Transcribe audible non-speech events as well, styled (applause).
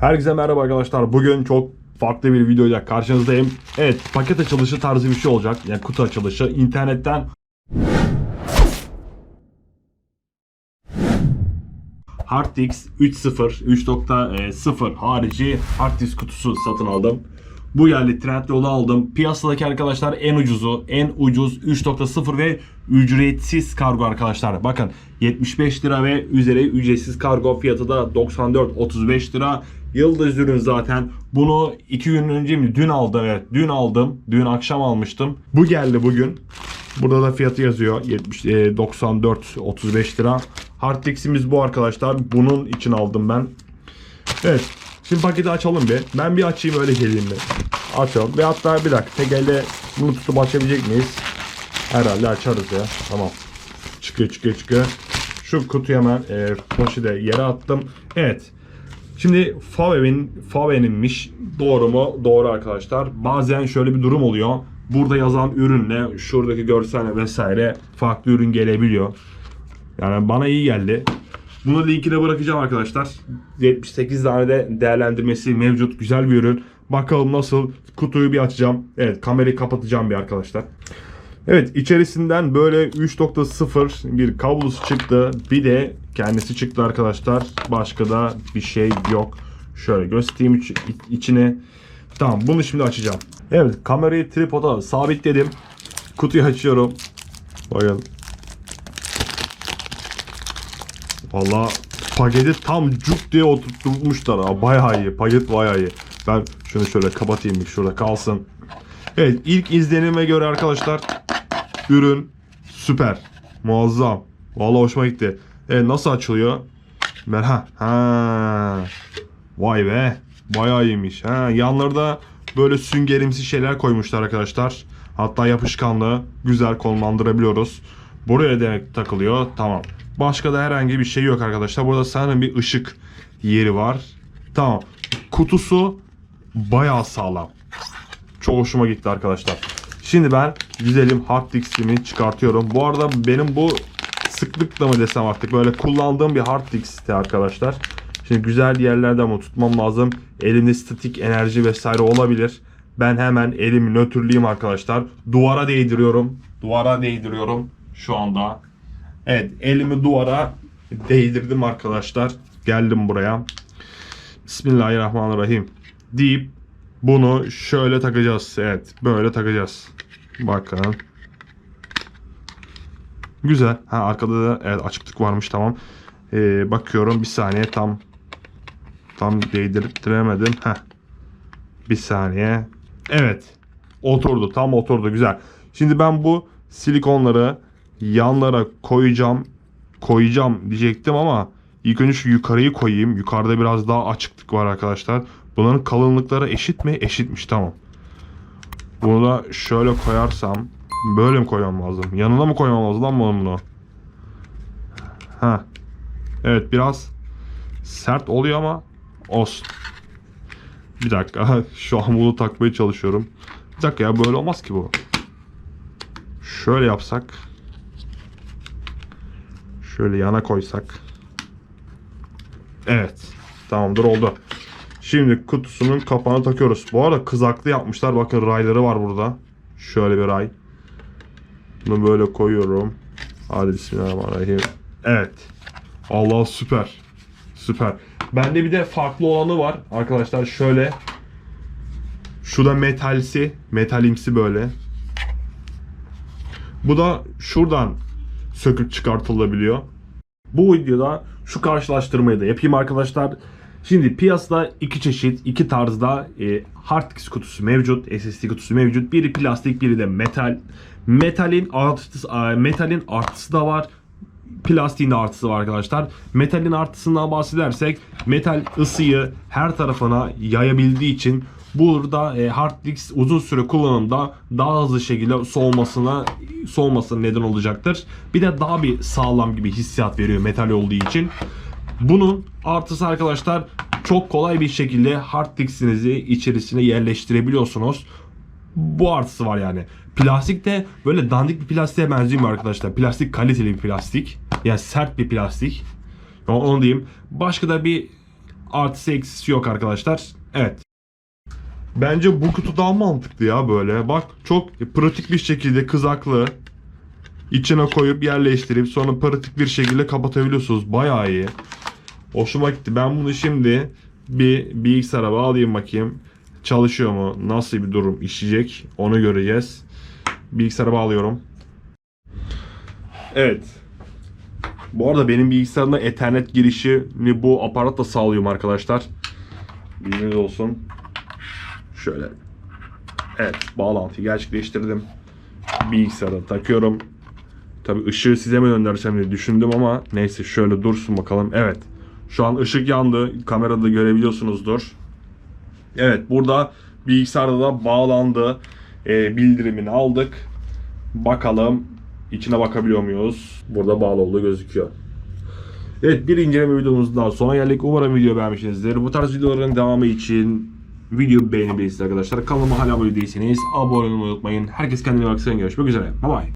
Herkese merhaba arkadaşlar. Bugün çok farklı bir videoyla karşınızdayım. Evet paket açılışı tarzı bir şey olacak. Yani kutu açılışı. internetten HardDisk 3.0 3.0 harici hard disk kutusu satın aldım. Bu geldi Trendyol'da aldım. Piyasadaki arkadaşlar en ucuzu, en ucuz 3.0 ve ücretsiz kargo arkadaşlar. Bakın 75 lira ve üzeri ücretsiz kargo fiyatı da 94-35 lira. Yıldız ürün zaten. Bunu 2 gün önce mi? Dün aldım evet. Dün aldım. Dün akşam almıştım. Bu geldi bugün. Burada da fiyatı yazıyor. 70 e, 94 35 lira. Hard disk'imiz bu arkadaşlar. Bunun için aldım ben. Evet. Şimdi paketi açalım bir. Ben bir açayım öyle geleyim bir. Açalım. Ve hatta bir dakika tek elle bunu tutup açabilecek miyiz? Herhalde açarız ya. Tamam. Çıkıyor çıkıyor çıkıyor. Şu kutuyu hemen e, poşete yere attım. Evet. Şimdi Fave'nin Fave'ninmiş. Doğru mu? Doğru arkadaşlar. Bazen şöyle bir durum oluyor. Burada yazan ürünle şuradaki görsel vesaire farklı ürün gelebiliyor. Yani bana iyi geldi. Bunu linkine bırakacağım arkadaşlar. 78 tane de değerlendirmesi mevcut. Güzel bir ürün. Bakalım nasıl. Kutuyu bir açacağım. Evet kamerayı kapatacağım bir arkadaşlar. Evet içerisinden böyle 3.0 bir kablosu çıktı. Bir de kendisi çıktı arkadaşlar. Başka da bir şey yok. Şöyle göstereyim iç- içine. Tamam bunu şimdi açacağım. Evet kamerayı tripoda sabitledim. Kutuyu açıyorum. Bakın. Valla paketi tam cuk diye oturtmuşlar. Bayağı iyi. Paket bayağı iyi. Ben şunu şöyle kapatayım şurada kalsın. Evet ilk izlenime göre arkadaşlar ürün süper. Muazzam. Valla hoşuma gitti. Evet nasıl açılıyor? Ben ha. Vay be. Bayağı iyiymiş. Ha, yanlarda böyle süngerimsi şeyler koymuşlar arkadaşlar. Hatta yapışkanlı. Güzel konumlandırabiliyoruz. Buraya demek takılıyor. Tamam. Başka da herhangi bir şey yok arkadaşlar. Burada sanırım bir ışık yeri var. Tamam. Kutusu bayağı sağlam. Çok hoşuma gitti arkadaşlar. Şimdi ben güzelim hard diskimi çıkartıyorum. Bu arada benim bu sıklıkla mı desem artık böyle kullandığım bir hard diskti arkadaşlar. Şimdi güzel yerlerde ama tutmam lazım. Elimde statik enerji vesaire olabilir. Ben hemen elimi nötrleyeyim arkadaşlar. Duvara değdiriyorum. Duvara değdiriyorum şu anda. Evet elimi duvara değdirdim arkadaşlar. Geldim buraya. Bismillahirrahmanirrahim. Deyip bunu şöyle takacağız. Evet böyle takacağız. Bakın. Güzel. Ha arkada da evet, açıklık varmış tamam. Ee, bakıyorum bir saniye tam tam değdirttiremedim. Heh. Bir saniye. Evet. Oturdu. Tam oturdu. Güzel. Şimdi ben bu silikonları yanlara koyacağım. Koyacağım diyecektim ama ilk önce şu yukarıyı koyayım. Yukarıda biraz daha açıklık var arkadaşlar. Bunların kalınlıkları eşit mi? Eşitmiş. Tamam. Bunu da şöyle koyarsam böyle mi koymam lazım? Yanına mı koymam lazım lan bunu? Ha. Evet biraz sert oluyor ama olsun. Bir dakika. (laughs) Şu bunu takmaya çalışıyorum. Bir dakika ya böyle olmaz ki bu. Şöyle yapsak. Şöyle yana koysak. Evet. Tamamdır oldu. Şimdi kutusunun kapağını takıyoruz. Bu arada kızaklı yapmışlar. Bakın rayları var burada. Şöyle bir ray. Bunu böyle koyuyorum. Hadi bismillahirrahmanirrahim. Evet. Allah süper. Süper. Bende bir de farklı olanı var. Arkadaşlar şöyle. Şu da metalsi. Metalimsi böyle. Bu da şuradan söküp çıkartılabiliyor. Bu videoda şu karşılaştırmayı da yapayım arkadaşlar. Şimdi piyasada iki çeşit, iki tarzda e, hard disk kutusu mevcut, SSD kutusu mevcut. Biri plastik, biri de metal. Metalin artısı, e, metalin artısı da var. Plastiğin de artısı var arkadaşlar. Metalin artısından bahsedersek metal ısıyı her tarafına yayabildiği için burada e, hard disk uzun süre kullanımda daha hızlı şekilde soğumasına soğumasına neden olacaktır. Bir de daha bir sağlam gibi hissiyat veriyor metal olduğu için. Bunun artısı arkadaşlar çok kolay bir şekilde hard diskinizi içerisine yerleştirebiliyorsunuz. Bu artısı var yani. Plastik de böyle dandik bir plastiğe benziyor arkadaşlar. Plastik kaliteli bir plastik. Yani sert bir plastik. Onu diyeyim. Başka da bir Artısı eksisi yok arkadaşlar. Evet. Bence bu kutu daha mantıklı ya böyle. Bak çok pratik bir şekilde kızaklı içine koyup yerleştirip sonra pratik bir şekilde kapatabiliyorsunuz. Bayağı iyi. Hoşuma gitti. Ben bunu şimdi bir bilgisayara bağlayayım bakayım. Çalışıyor mu? Nasıl bir durum işleyecek? Onu göreceğiz. Bilgisayara bağlıyorum. Evet. Bu arada benim bilgisayarımda Ethernet girişini bu aparatla sağlıyorum arkadaşlar. Bilginiz olsun. Şöyle. Evet, bağlantıyı gerçekleştirdim. Bilgisayara takıyorum. Tabii ışığı size mi göndersem diye düşündüm ama neyse şöyle dursun bakalım. Evet. Şu an ışık yandı. Kamerada görebiliyorsunuzdur. Evet burada bilgisayarda da bağlandı. Ee, bildirimini aldık. Bakalım içine bakabiliyor muyuz? Burada bağlı olduğu gözüküyor. Evet bir inceleme videomuzun daha sona geldik. Umarım video beğenmişsinizdir. Bu tarz videoların devamı için video beğenebilirsiniz arkadaşlar. Kanalıma hala abone değilseniz abone olmayı unutmayın. Herkes kendine baksın. Görüşmek üzere. Bye bye.